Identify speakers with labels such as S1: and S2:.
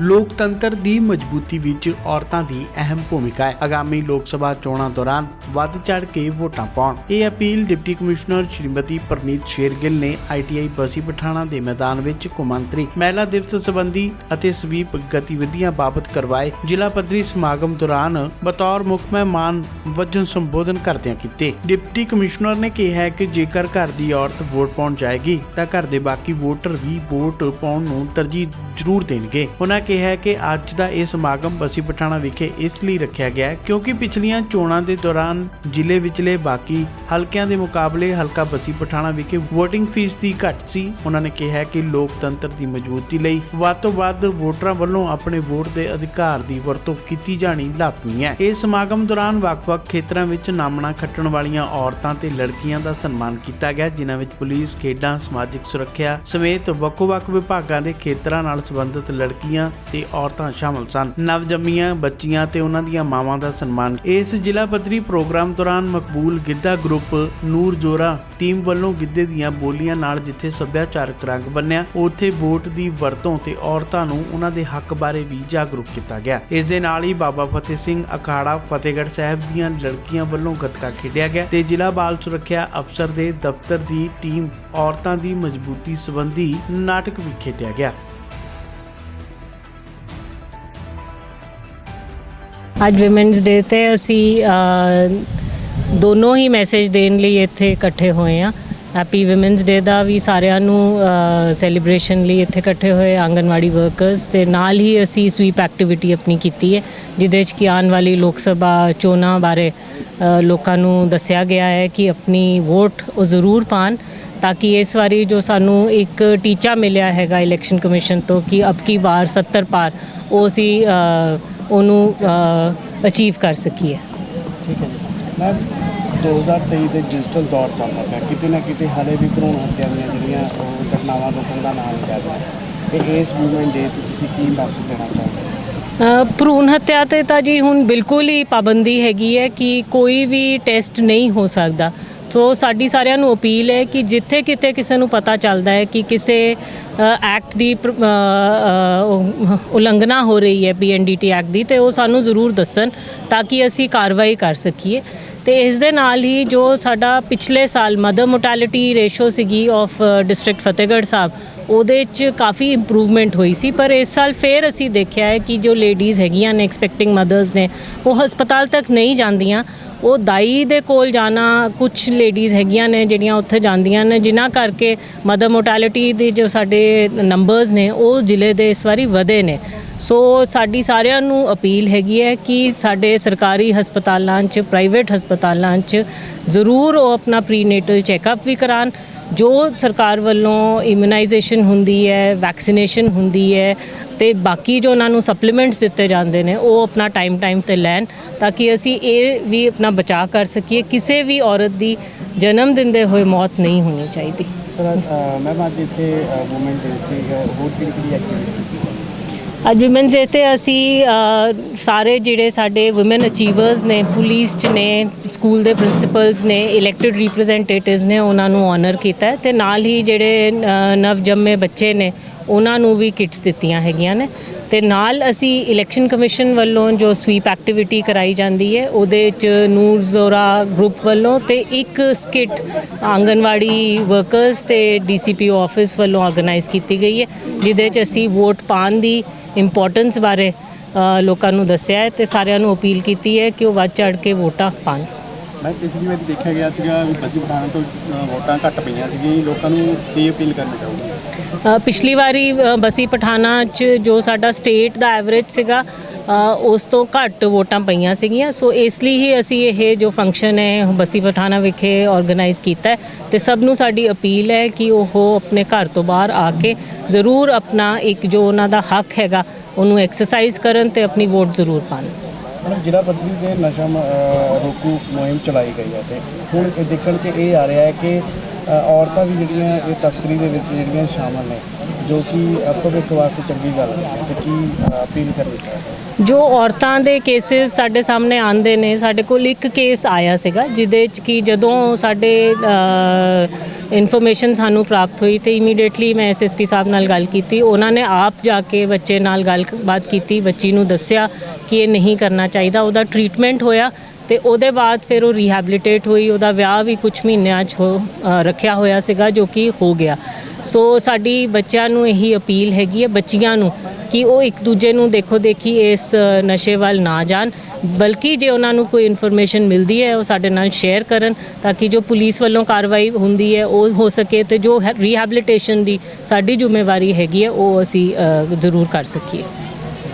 S1: ਲੋਕਤੰਤਰ ਦੀ ਮਜ਼ਬੂਤੀ ਵਿੱਚ ਔਰਤਾਂ ਦੀ ਅਹਿਮ ਭੂਮਿਕਾ ਹੈ। ਆਗਾਮੀ ਲੋਕ ਸਭਾ ਚੋਣਾਂ ਦੌਰਾਨ ਵੱਧ ਚੜ ਕੇ ਵੋਟਾਂ ਪਾਉਣ। ਇਹ appeal deputy commissioner Shrimati Praneet Shergill ਨੇ ਆਈਟੀਆਈ ਬਸੀ ਪਠਾਣਾ ਦੇ ਮੈਦਾਨ ਵਿੱਚ ਕੌਮਾਂਤਰੀ ਮਹਿਲਾ ਦਿਵਸ ਸੰਬੰਧੀ ਅਤੇ ਸਵੀਪ ਗਤੀਵਿਧੀਆਂ ਬਾਬਤ ਕਰਵਾਏ ਜ਼ਿਲ੍ਹਾ ਪੱਧਰੀ ਸਮਾਗਮ ਦੌਰਾਨ ਬਤੌਰ ਮੁੱਖ ਮਹਿਮਾਨ ਵਜੋਂ ਸੰਬੋਧਨ ਕਰਦਿਆਂ ਕੀਤੇ। ਡਿਪਟੀ ਕਮਿਸ਼ਨਰ ਨੇ ਕਿਹਾ ਹੈ ਕਿ ਜੇਕਰ ਘਰ ਦੀ ਔਰਤ ਵੋਟ ਪਾਉਣ ਜਾਏਗੀ ਤਾਂ ਘਰ ਦੇ ਬਾਕੀ ਵੋਟਰ ਵੀ ਵੋਟ ਪਾਉਣ ਨੂੰ ਤਰਜੀਹ ਜ਼ਰੂਰ ਦੇਣਗੇ। ਉਹਨਾਂ ਕਿਹਾ ਕਿ ਅੱਜ ਦਾ ਇਹ ਸਮਾਗਮ ਬਸੀ ਪਠਾਣਾ ਵਿਖੇ ਇਸ ਲਈ ਰੱਖਿਆ ਗਿਆ ਹੈ ਕਿਉਂਕਿ ਪਿਛਲੀਆਂ ਚੋਣਾਂ ਦੇ ਦੌਰਾਨ ਜ਼ਿਲ੍ਹੇ ਵਿਚਲੇ ਬਾਕੀ ਹਲਕਿਆਂ ਦੇ ਮੁਕਾਬਲੇ ਹਲਕਾ ਬਸੀ ਪਠਾਣਾ ਵਿਖੇ VOTING ਫੀਸ ਦੀ ਘੱਟ ਸੀ। ਉਹਨਾਂ ਨੇ ਕਿਹਾ ਕਿ ਲੋਕਤੰਤਰ ਦੀ ਮਜ਼ਬੂਤੀ ਲਈ ਵੱਧ ਤੋਂ ਵੱਧ ਵੋਟਰਾਂ ਵੱਲੋਂ ਆਪਣੇ ਵੋਟ ਦੇ ਅਧਿਕਾਰ ਦੀ ਵਰਤੋਂ ਕੀਤੀ ਜਾਣੀ ਲਾਜ਼ਮੀ ਹੈ। ਇਸ ਸਮਾਗਮ ਦੌਰਾਨ ਵੱਖ-ਵੱਖ ਖੇਤਰਾਂ ਵਿੱਚ ਨਾਮਣਾ ਖੱਟਣ ਵਾਲੀਆਂ ਔਰਤਾਂ ਤੇ ਲੜਕੀਆਂ ਦਾ ਸਨਮਾਨ ਕੀਤਾ ਗਿਆ, ਜਿਨ੍ਹਾਂ ਵਿੱਚ ਪੁਲਿਸ, ਖੇਡਾਂ, ਸਮਾਜਿਕ ਸੁਰੱਖਿਆ ਸਮੇਤ ਵੱਖ-ਵੱਖ ਵਿਭਾਗਾਂ ਦੇ ਖੇਤਰਾਂ ਨਾਲ ਸੰਬੰਧਿਤ ਲੜਕੀਆਂ ਤੇ ਔਰਤਾਂ ਸ਼ਾਮਲ ਸਨ। ਨਵਜੰਮੀਆਂ, ਬੱਚੀਆਂ ਤੇ ਉਹਨਾਂ ਦੀਆਂ ਮਾਵਾਂ ਦਾ ਸਨਮਾਨ ਇਸ ਜ਼ਿਲ੍ਹਾ ਪੱਧਰੀ ਪ੍ਰੋਗਰਾਮ ਦੌਰਾਨ ਮਕਬੂਲ ਗਿੱਧਾ ਗਰੁੱਪ ਨੂਰ ਜੋਰਾ ਟੀਮ ਵੱਲੋਂ ਗਿੱਧੇ ਦੀਆਂ ਬੋਲੀਆਂ ਨਾਲ ਜਿੱਥੇ ਸੱਭਿਆਚਾਰਕ ਰੰਗ ਬੰਨਿਆ, ਉੱਥੇ ਵੋਟ ਦੀ ਵਰਤੋਂ ਤੇ ਔਰਤਾਂ ਨੂੰ ਉਹਨਾਂ ਦੇ ਹੱਕ ਬਾਰੇ ਵੀ ਜਾਗਰੂਕ ਕੀਤਾ ਗਿਆ। ਇਸ ਦੇ ਨਾਲ ਹੀ ਬਾਬਾ ਫਤਿਹ ਸਿੰਘ ਅਖਾੜਾ ਫਤਿਹਗੜ੍ਹ ਸਾਹਿਬ ਦੀਆਂ ਲੜਕੀਆਂ ਵੱਲੋਂ ਗੱਤਕਾ ਖੇਡਿਆ ਗਿਆ ਤੇ ਜ਼ਿਲ੍ਹਾ ਬਾਲ ਸੁਰੱਖਿਆ ਅਫਸਰ ਦੇ ਦਫ਼ਤਰ ਦੀ ਟੀਮ ਔਰਤਾਂ ਦੀ ਮਜ਼ਬੂਤੀ ਸੰਬੰਧੀ ਨਾਟਕ ਵੀ ਖੇਡਿਆ ਗਿਆ।
S2: ਅੱਜ ਵਿਮਨਸ ਡੇ ਤੇ ਅਸੀਂ ਦੋਨੋਂ ਹੀ ਮੈਸੇਜ ਦੇਣ ਲਈ ਇੱਥੇ ਇਕੱਠੇ ਹੋਏ ਆ ਹੈਪੀ ਵਿਮਨਸ ਡੇ ਦਾ ਵੀ ਸਾਰਿਆਂ ਨੂੰ ਸੈਲੀਬ੍ਰੇਸ਼ਨ ਲਈ ਇੱਥੇ ਇਕੱਠੇ ਹੋਏ ਆਂਗਨਵਾੜੀ ਵਰਕਰਸ ਤੇ ਨਾਲ ਹੀ ਅਸੀਂ ਸਵੀਪ ਐਕਟੀਵਿਟੀ ਆਪਣੀ ਕੀਤੀ ਹੈ, ਜਿਹਦੇ ਵਿੱਚ ਕਿ ਆਉਣ ਵਾਲੀ ਲੋਕ ਸਭਾ ਚੋਣਾਂ ਬਾਰੇ ਲੋਕਾਂ ਨੂੰ ਦੱਸਿਆ ਗਿਆ ਹੈ ਕਿ ਆਪਣੀ ਵੋਟ ਉਹ ਜ਼ਰੂਰ ਪਾਣ ਤਾਂ ਕਿ ਇਸ ਵਾਰੀ ਜੋ ਸਾਨੂੰ ਇੱਕ ਟੀਚਾ ਮਿਲਿਆ ਹੈਗਾ ਇਲੈਕਸ਼ਨ ਕਮਿਸ਼ਨ ਤੋਂ ਕਿ ਅਬ ਕੀ ਵਾਰ 70 ਪਾਰ ਉਹ ਅਸੀਂ ਉਹਨੂੰ ਅਚੀਵ ਕਰ ਸਕੀਏ।
S3: ਠੀਕ ਹੈ ਮੈਂ 2023 ਦੇ ਡਿਜੀਟਲ ਦੌਰ ਚੱਲ ਰਿਹਾ ਕਿਤੇ ਨਾ ਕਿਤੇ ਹਾਲੇ ਵੀ ਭਰੂਣ ਹੱਤਿਆ ਦੀਆਂ ਜਿਹੜੀਆਂ ਉਹ ਘਟਨਾਵਾਂ ਰੁਕਣ ਦਾ ਨਾਮ ਲੈ ਰਿਹਾ ਤੇ ਇਸ ਮੂਵਮੈਂਟ ਦੇ ਤੁਸੀਂ ਕੀ ਮੈਸੇਜ ਦੇਣਾ ਚਾਹੋਗੇ?
S2: ਅ, ਭਰੂਣ ਹੱਤਿਆ ਤੇ ਤਾਂ ਜੀ ਹੁਣ ਬਿਲਕੁਲ ਹੀ ਪਾਬੰਦੀ ਹੈਗੀ ਹੈ ਕਿ ਕੋਈ ਵੀ ਟੈਸਟ ਨਹੀਂ ਹੋ ਸਕਦਾ। ਸੋ ਸਾਡੀ ਸਾਰਿਆਂ ਨੂੰ ਅਪੀਲ ਹੈ ਕਿ ਜਿੱਥੇ ਕਿਤੇ ਕਿਸੇ ਨੂੰ ਪਤਾ ਚੱਲਦਾ ਹੈ ਕਿ ਕਿਸੇ ਐਕਟ ਦੀ ਪ੍ਰ- ਉਲੰਘਣਾ ਹੋ ਰਹੀ ਹੈ ਪੀਐਨਡੀਟੀ ਐਕਟ ਦੀ, ਤੇ ਉਹ ਸਾਨੂੰ ਜ਼ਰੂਰ ਦੱਸਣ ਤਾਂ ਕਿ ਅਸੀਂ ਕਾਰਵਾਈ ਕਰ ਸਕੀਏ। ਤੇ ਇਸ ਦੇ ਨਾਲ ਹੀ ਜੋ ਸਾਡਾ ਪਿਛਲੇ ਸਾਲ ਮਦਰ ਮੋਰਟੈਲਿਟੀ ਰੇਸ਼ੋ ਸੀਗੀ ਆਫ ਡਿਸਟ੍ਰਿਕਟ ਫਤਿਹਗੜ੍ਹ ਸਾਹਿਬ, ਉਹਦੇ 'ਚ ਕਾਫੀ ਇੰਪਰੂਵਮੈਂਟ ਹੋਈ ਸੀ, ਪਰ ਇਸ ਸਾਲ ਫੇਰ ਅਸੀਂ ਦੇਖਿਆ ਹੈ ਕਿ ਜੋ ਲੇਡੀਜ਼ ਹੈਗੀਆਂ ਨੇ ਐਕਸਪੈਕਟਿੰਗ ਮਦਰਸ ਨੇ, ਉਹ ਹਸਪਤਾਲ ਤੱਕ ਨਹੀਂ ਜਾਂਦੀਆਂ। ਉਹ ਦਾਈ ਦੇ ਕੋਲ ਜਾਣਾ ਕੁਝ ਲੇਡੀਜ਼ ਹੈਗੀਆਂ ਨੇ ਜਿਹੜੀਆਂ ਉੱਥੇ ਜਾਂਦੀਆਂ ਨੇ, ਜਿਨ੍ਹਾਂ ਕਰਕੇ ਮਦਰ ਮੋਰਟੈਲਿਟੀ ਦੇ ਜੋ ਸਾਡੇ ਨੰਬਰਸ ਨੇ, ਉਹ ਜ਼ਿਲ੍ਹੇ ਦੇ ਇਸ ਵਾਰੀ ਵਧੇ ਨੇ। ਸੋ ਸਾਡੀ ਸਾਰਿਆਂ ਨੂੰ ਅਪੀਲ ਹੈਗੀ ਹੈ ਕਿ ਸਾਡੇ ਸਰਕਾਰੀ ਹਸਪਤਾਲਾਂ 'ਚ ਪ੍ਰਾਈਵੇਟ ਹਸਪਤਾਲਾਂ 'ਚ ਜ਼ਰੂਰ ਉਹ ਆਪਣਾ ਪ੍ਰੀਨੇਟਲ ਚੈੱਕਅਪ ਵੀ ਕਰਾਉਣ। ਜੋ ਸਰਕਾਰ ਵੱਲੋਂ ਇਮਿਊਨਾਈਜੇਸ਼ਨ ਹੁੰਦੀ ਹੈ ਵੈਕਸੀਨੇਸ਼ਨ ਹੁੰਦੀ ਹੈ ਤੇ ਬਾਕੀ ਜੋ ਉਹਨਾਂ ਨੂੰ ਸਪਲੀਮੈਂਟਸ ਦਿੱਤੇ ਜਾਂਦੇ ਨੇ, ਉਹ ਆਪਣਾ ਟਾਈਮ ਟਾਈਮ ਤੇ ਲੈਣ ਤਾਂ ਕਿ ਅਸੀਂ ਇਹ ਵੀ ਆਪਣਾ ਬਚਾਅ ਕਰ ਸਕੀਏ। ਕਿਸੇ ਵੀ ਔਰਤ ਦੀ ਜਨਮ ਦਿੰਦੇ ਹੋਏ ਮੌਤ ਨਹੀਂ ਹੋਣੀ ਚਾਹੀਦੀ।
S3: ਸਰ ਅੱਜ ਇੱਥੇ ਮੂਵਮੈਂਟ ਦੇ ਸੀ, ਹੋਰ ਕਿਹੜੀ ਕਿਹੜੀ ਐਕਟੀਵਿਟੀ
S2: ਅੱਜ ਵਿਮਨਸ ਡੇ ਤੇ ਅਸੀਂ ਸਾਰੇ ਜਿਹੜੇ ਸਾਡੇ ਔਮਨ ਅਚੀਵਰਸ ਨੇ ਪੁਲਿਸ ਚ ਨੇ ਸਕੂਲ ਦੇ ਪ੍ਰਿੰਸੀਪਲਸ ਨੇ ਇਲੈਕਟਿਡ ਰਿਪਰੈਜ਼ੈਂਟੇਟਿਵਸ ਨੇ, ਉਹਨਾਂ ਨੂੰ ਆਨਰ ਕੀਤਾ ਹੈ ਤੇ ਨਾਲ ਹੀ ਜਿਹੜੇ ਨਵਜੰਮੇ ਬੱਚੇ ਨੇ, ਉਹਨਾਂ ਨੂੰ ਵੀ ਕਿਟਸ ਦਿੱਤੀਆਂ ਹੈਗੀਆਂ ਨੇ। ਤੇ ਨਾਲ ਅਸੀਂ ਇਲੈਕਸ਼ਨ ਕਮਿਸ਼ਨ ਵੱਲੋਂ ਜੋ ਸਵੀਪ ਐਕਟੀਵਿਟੀ ਕਰਾਈ ਜਾਂਦੀ ਹੈ, ਉਹਦੇ ਚ ਨੂਰ ਜ਼ੋਰਾ ਗਰੁੱਪ ਵੱਲੋਂ ਤੇ ਇੱਕ ਸਕਿਟ ਆਂਗਨਵਾੜੀ ਵਰਕਰਸ ਤੇ ਡੀਸੀਪੀਓ ਆਫਿਸ ਵੱਲੋਂ ਆਰਗੇਨਾਈਜ਼ ਕੀਤੀ ਗਈ ਹੈ, ਜਿਹਦੇ ਚ ਅਸੀਂ ਵੋਟ ਪਾਉਣ ਦੀ ਇੰਪੋਰਟੈਂਸ ਬਾਰੇ ਲੋਕਾਂ ਨੂੰ ਦੱਸਿਆ ਹੈ ਤੇ ਸਾਰਿਆਂ ਨੂੰ ਅਪੀਲ ਕੀਤੀ ਹੈ ਕਿ ਉਹ ਵੱਧ ਚੜ ਕੇ ਵੋਟਾਂ ਪਾਉਣ
S3: ਮੈਂ ਪਿਛਲੀ ਵਾਰ ਦੇਖਿਆ ਗਿਆ ਸੀਗਾ ਵੀ ਬਸੀ ਪਠਾਣ ਤੋਂ ਵੋਟਾਂ ਘੱਟ ਪਈਆਂ ਸੀਗੀਆਂ ਲੋਕਾਂ ਨੂੰ ਕੀ ਅਪੀਲ ਕਰਨਾ ਚਾਹੋਗੇ?
S2: ਪਿਛਲੀ ਵਾਰੀ ਅ, ਬਸੀ ਪਠਾਣਾ ਚ ਜੋ ਸਾਡਾ ਸਟੇਟ ਦਾ ਐਵਰੇਜ ਸੀਗਾ ਉਸ ਤੋਂ ਘੱਟ ਵੋਟਾਂ ਪਈਆਂ ਸੀਗੀਆਂ। ਸੋ ਇਸ ਲਈ ਹੀ ਅਸੀਂ ਇਹ ਜੋ ਫੰਕਸ਼ਨ ਹੈ ਬਸੀ ਪਠਾਣਾ ਵਿਖੇ ਆਰਗੇਨਾਈਜ਼ ਕੀਤਾ ਹੈ ਤੇ ਸਭ ਨੂੰ ਸਾਡੀ ਅਪੀਲ ਹੈ ਕਿ ਉਹ ਆਪਣੇ ਘਰ ਤੋਂ ਬਾਹਰ ਆ ਕੇ ਜ਼ਰੂਰ ਆਪਣਾ ਇੱਕ ਜੋ ਉਹਨਾਂ ਦਾ ਹੱਕ ਹੈਗਾ ਉਹਨੂੰ ਐਕਸਰਸਾਈਜ਼ ਕਰਨ ਤੇ ਆਪਣੀ ਵੋਟ ਜ਼ਰੂਰ ਪਾਣ।
S3: ਮਤਲਬ ਜ਼ਿਲ੍ਹਾ ਪੱਧਰੀ ਤੇ ਨਸ਼ਾ ਮ- ਅ, ਰੋਕੂ ਮੁਹਿੰਮ ਚਲਾਈ ਗਈ ਹੈ ਤੇ ਹੁਣ ਇਹ ਦੇਖਣ 'ਚ ਇਹ ਆ ਰਿਹਾ ਹੈ ਕਿ ਅ, ਔਰਤਾਂ ਵੀ ਜਿਹੜੀਆਂ ਇਹ ਤਸਕਰੀ ਦੇ ਵਿੱਚ ਜਿਹੜੀਆਂ ਸ਼ਾਮਲ ਨੇ ਜੋ ਕਿ ਭਵਿੱਖ ਵਾਸਤੇ ਚੰਗੀ ਗੱਲ ਹੈ ਤੇ ਕੀ ਅਪੀਲ ਕਰਨੀ ਚਾਹੁੰਦੇ
S2: ਜੋ ਔਰਤਾਂ ਦੇ ਕੇਸਿਸ ਸਾਡੇ ਸਾਹਮਣੇ ਆਉਂਦੇ ਨੇ, ਸਾਡੇ ਕੋਲ ਇੱਕ ਕੇਸ ਆਇਆ ਸੀਗਾ, ਜਿਹਦੇ ਚ ਕਿ ਜਦੋਂ ਸਾਡੇ ਇਨਫੋਰਮੇਸ਼ਨ ਸਾਨੂੰ ਪ੍ਰਾਪਤ ਹੋਈ ਤੇ ਇਮੀਡੀਏਟਲੀ ਮੈਂ ਐਸਐਸਪੀ ਸਾਹਿਬ ਨਾਲ ਗੱਲ ਕੀਤੀ। ਉਹਨਾਂ ਨੇ ਆਪ ਜਾ ਕੇ ਬੱਚੇ ਨਾਲ ਗੱਲਬਾਤ ਕੀਤੀ, ਬੱਚੀ ਨੂੰ ਦੱਸਿਆ ਕਿ ਇਹ ਨਹੀਂ ਕਰਨਾ ਚਾਹੀਦਾ। ਉਹਦਾ ਟ੍ਰੀਟਮੈਂਟ ਹੋਇਆ। ਤੇ ਉਹਦੇ ਬਾਅਦ ਫਿਰ ਉਹ ਰੀਹੈਬਿਲਿਟੇਟ ਹੋਈ, ਉਹਦਾ ਵਿਆਹ ਵੀ ਕੁਝ ਮਹੀਨਿਆਂ 'ਚ ਹੋ ਰੱਖਿਆ ਹੋਇਆ ਸੀਗਾ ਜੋ ਕਿ ਹੋ ਗਿਆ। ਸੋ ਸਾਡੀ ਬੱਚਿਆਂ ਨੂੰ ਇਹੀ ਅਪੀਲ ਹੈਗੀ ਹੈ, ਬੱਚੀਆਂ ਨੂੰ ਕਿ ਉਹ ਇੱਕ ਦੂਜੇ ਨੂੰ ਦੇਖੋ ਦੇਖੀ ਇਸ ਨਸ਼ੇ ਵੱਲ ਨਾ ਜਾਣ। ਬਲਕਿ ਜੇ ਉਹਨਾਂ ਨੂੰ ਕੋਈ ਇਨਫੋਰਮੇਸ਼ਨ ਮਿਲਦੀ ਹੈ, ਉਹ ਸਾਡੇ ਨਾਲ ਸ਼ੇਅਰ ਕਰਨ ਤਾਂ ਕਿ ਜੋ ਪੁਲਿਸ ਵੱਲੋਂ ਕਾਰਵਾਈ ਹੁੰਦੀ ਹੈ, ਉਹ ਹੋ ਸਕੇ ਤੇ ਜੋ ਰੀਹੈਬਿਲਿਟੇਸ਼ਨ ਦੀ ਸਾਡੀ ਜ਼ਿੰਮੇਵਾਰੀ ਹੈਗੀ ਹੈ, ਉਹ ਅਸੀਂ ਜ਼ਰੂਰ ਕਰ ਸਕੀਏ।